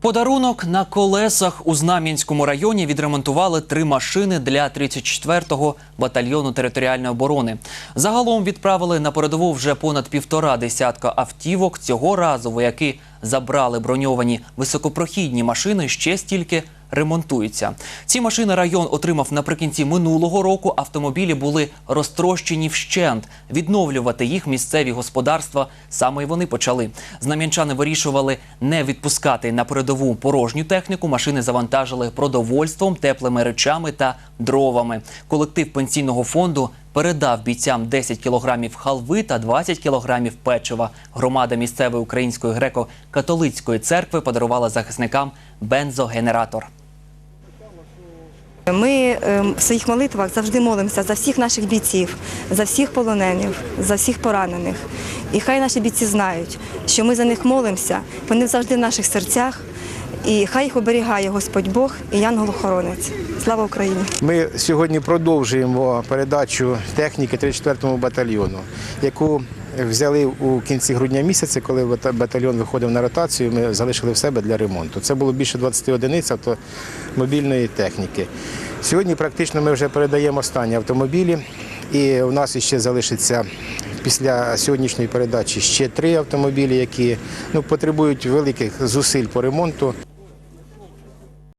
Подарунок на колесах у Знам'янському районі відремонтували три машини для 34-го батальйону територіальної оборони. Загалом відправили на передову вже понад півтора десятка автівок. Цього разу вояки забрали броньовані високопрохідні машини. Ще стільки ремонтуються. Ці машини район отримав наприкінці минулого року. Автомобілі були розтрощені вщент. Відновлювати їх місцеві господарства саме й вони почали. Знам'янчани вирішували не відпускати на передову порожню техніку. Машини завантажили продовольством, теплими речами та дровами. Колектив пенсійного фонду передав бійцям 10 кілограмів халви та 20 кілограмів печива. Громада місцевої української греко-католицької церкви подарувала захисникам бензогенератор. Ми е, в своїх молитвах завжди молимося за всіх наших бійців, за всіх полонених, за всіх поранених. І хай наші бійці знають, що ми за них молимося, вони завжди в наших серцях. І хай їх оберігає Господь Бог і Янгол-охоронець. Слава Україні! Ми сьогодні продовжуємо передачу техніки 34-му батальйону, яку взяли у кінці грудня місяця, коли батальйон виходив на ротацію. Ми залишили в себе для ремонту. Це було більше 20 одиниць автомобільної техніки. Сьогодні практично ми вже передаємо останні автомобілі, і у нас ще залишиться після сьогоднішньої передачі ще три автомобілі, які ну, потребують великих зусиль по ремонту.